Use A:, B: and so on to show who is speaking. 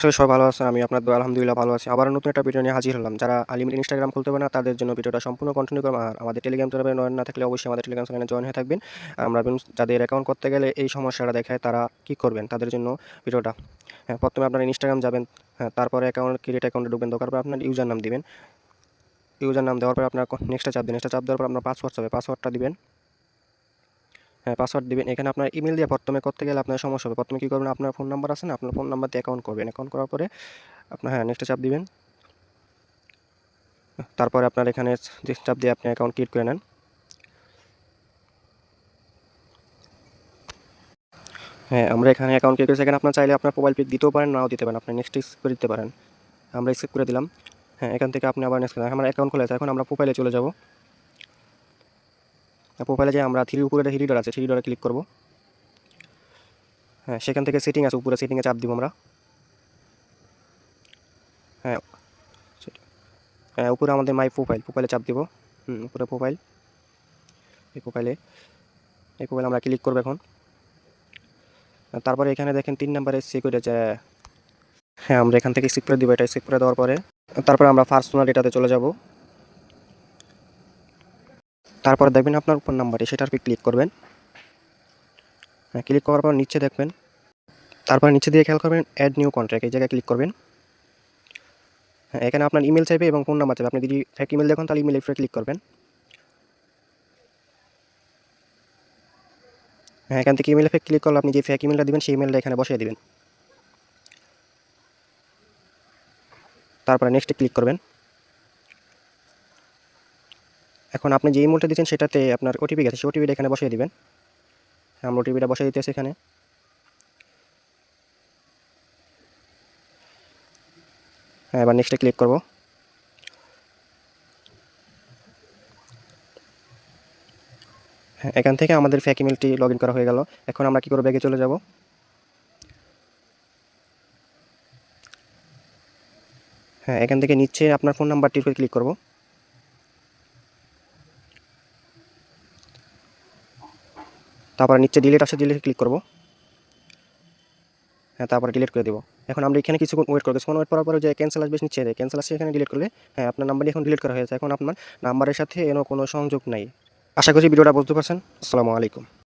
A: আসলে সবাই ভালো আছেন আমি আপনার আলহামদুলিল্লাহ ভালো আছি। আবার নতুন একটা ভিডিও নিয়ে হাজির হলাম। যারা আলিমিট ইনস্টাগ্রাম খুলতে পারে না, তাদের জন্য ভিডিওটা সম্পূর্ণ কন্টিনিউ করব আর আমাদের টেলিগ্রাম চ্যানেলে নয় না থাকলে অবশ্যই আমাদের টেলিগ্রাম চ্যানেলে জয়েন হয়ে থাকবেন। আমরা যাদের অ্যাকাউন্ট করতে গেলে এই সমস্যাটা দেখায়, তারা কী করবেন? তাদের জন্য ভিডিওটা হ্যাঁ প্রথমে আপনার ইনস্টাগ্রাম যাবেন। হ্যাঁ তারপরে অ্যাকাউন্ট ক্রিয়েট অ্যাকাউন্টে ঢুকবেন। দরকার পরে আপনার ইউজার নাম দিবেন। ইউজার নাম দেওয়ার পরে আপনার নেক্সটটা চাপ দিন নেক্সটটা চাপ দেওয়ার পর আপনার পাসওয়ার্ড হবে পাসওয়ার্ডটা দিবেন। হ্যাঁ পাসওয়ার্ড দিবেন। এখানে আপনার ইমেল দিয়ে প্রথমে করতে গেলে আপনার সমস্যা হবে। প্রথমে কী করবেন? আপনার ফোন নাম্বার আছে না? আপনার ফোন নাম্বার দিয়ে অ্যাকাউন্ট করবেন। অ্যাকাউন্ট করার পরে আপনার হ্যাঁ নেক্সটে চাপ দিবেন। তারপরে আপনার এখানে চাপ দিয়ে আপনি অ্যাকাউন্ট ক্রিয়েট করে নেন। হ্যাঁ আমরা এখানে অ্যাকাউন্ট ক্রিয়েট করেছি। এখানে আপনার চাইলে আপনার মোবাইল পিক দিতেও পারেন, নাও দিতে পারেন। আপনি নেক্সট করে দিতে পারেন। আমরা স্কিপ করে দিলাম। হ্যাঁ এখান থেকে আপনি আবার নেক্সট আমার অ্যাকাউন্ট খোলা আছে। এখন আমরা প্রোফাইলে চলে যাব। প্রোফাইলে যে আমরা থ্রি উপরে থ্রি ডট আছে থ্রি ডটে ক্লিক করব। হ্যাঁ সেখান থেকে সেটিং আছে, উপরে সেটিংয়ে চাপ দিব আমরা। হ্যাঁ হ্যাঁ উপরে আমাদের মাই প্রোফাইল প্রোফাইলে চাপ দিব। হুম, উপরে প্রোফাইল এই প্রোফাইলে এই প্রোফাইলে আমরা ক্লিক করব এখন। তারপরে এখানে দেখেন তিন নাম্বারে করে যে হ্যাঁ আমরা এখান থেকে চেক করে দিব, এটা চেক করে দেওয়ার পরে। তারপরে আমরা পার্সোনাল ডেটাতে চলে যাব। তারপরে দেখবেন আপনার ফোন নাম্বারে সেটার উপর ক্লিক করবেন। হ্যাঁ ক্লিক করার পর নিচে দেখবেন। তারপর নিচে দিয়ে খেয়াল করবেন অ্যাড নিউ কন্ট্রাক্ট এই জায়গায় ক্লিক করবেন। হ্যাঁ এখানে আপনার ইমেল চাইবে এবং ফোন নাম্বার চাইবে। আপনি যদি ফেক ইমেল দেখুন, তাহলে ইমেল উপরে ক্লিক করবেন। হ্যাঁ এখান থেকে ইমেলে ফেক ক্লিক করলে আপনি যে ফেক ইমেলটা দেবেন, সেই ইমেলটা এখানে বসিয়ে দেবেন। তারপরে নেক্সটে ক্লিক করবেন। এখন আপনি যে ইমেলটা দিচ্ছেন সেটাতে আপনার ওটিপি গেছে, সেই ওটিপিটা এখানে বসিয়ে দিবেন। হ্যাঁ আমরা ওটিপিটা বসিয়ে দিতেছি এখানে। হ্যাঁ এবার নেক্সটে ক্লিক করব। হ্যাঁ এখান থেকে আমাদের ফ্যাক ইমেলটি লগ করা হয়ে গেল। এখন আমরা কী করব? ব্যাগে চলে যাব। হ্যাঁ এখান থেকে নিচে আপনার ফোন নাম্বারটির উপর ক্লিক করব। তারপর নিচে ডিলিট আসে ডিলিট ক্লিক করব। হ্যাঁ তারপরে ডিলিট করে দেবো। এখন আমরা এখানে কিছুক্ষণ ওয়েট করব। কিছুক্ষণ ওয়েট করার পরে যে ক্যান্সেল আসবে, নিচে দেয় ক্যান্সেল আসে এখানে ডিলিট করলে হ্যাঁ আপনার নাম্বারটি এখন ডিলিট করা হয়েছে এখন আপনার নাম্বারের সাথে এনো কোনো সংযোগ নাই। আশা করি ভিডিওটা বুঝতে পারছেন। আসসালামু আলাইকুম।